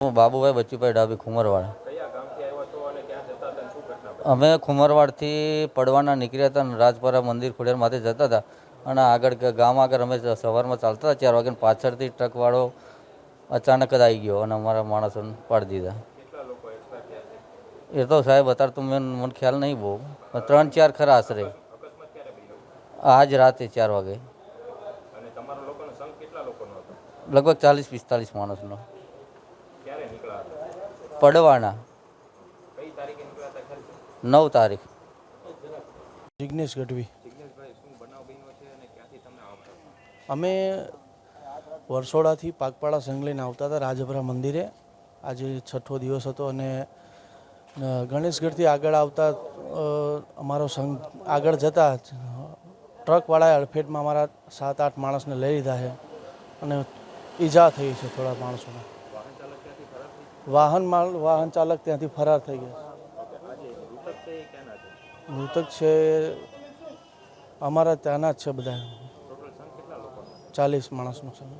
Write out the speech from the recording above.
હું બાબુભાઈ બચ્ચુભાઈ ડાબી ખુમરવાડ? અમે ખુમરવાડથી પડવાના નીકળ્યા હતા અને રાજપરા મંદિર ખોડિયાર માથે જતા હતા. અને આગળ ગામ આગળ અમે સવારમાં ચાલતા હતા, ચાર વાગે પાછળથી ટ્રકવાળો અચાનક જ આવી ગયો અને અમારા માણસોને પાડી દીધા. એ તો સાહેબ, અત્યારે તો મેં મને ખ્યાલ નહીં બહુ ત્રણ ચાર ખરા આશરે. આજ રાતે ચાર વાગે. લગભગ ચાલીસ પિસ્તાલીસ માણસનો. પડવાના. કઈ તારીખે નીકળ્યા હતા ખ્યાલ છે નવ તારીખ. જિગ્નેશ ગઢવી? અમે વરસોડાથી પાકપાડા સંઘ લઈને આવતા હતા રાજભરા મંદિરે. આજે છઠ્ઠો દિવસ હતો અને ગણેશગઢથી આગળ આવતા અમારો સંઘ આગળ જતા ટ્રકવાળાએ અડફેટમાં અમારા સાત આઠ માણસને લઈ લીધા છે અને ઈજા થઈ છે થોડા માણસોને. વાહન માલ, વાહન ચાલક ત્યાંથી ફરાર થઈ ગયા. મૃતક છે, અમારા ત્યાંના જ છે બધા ચાલીસ માણસનો સંઘ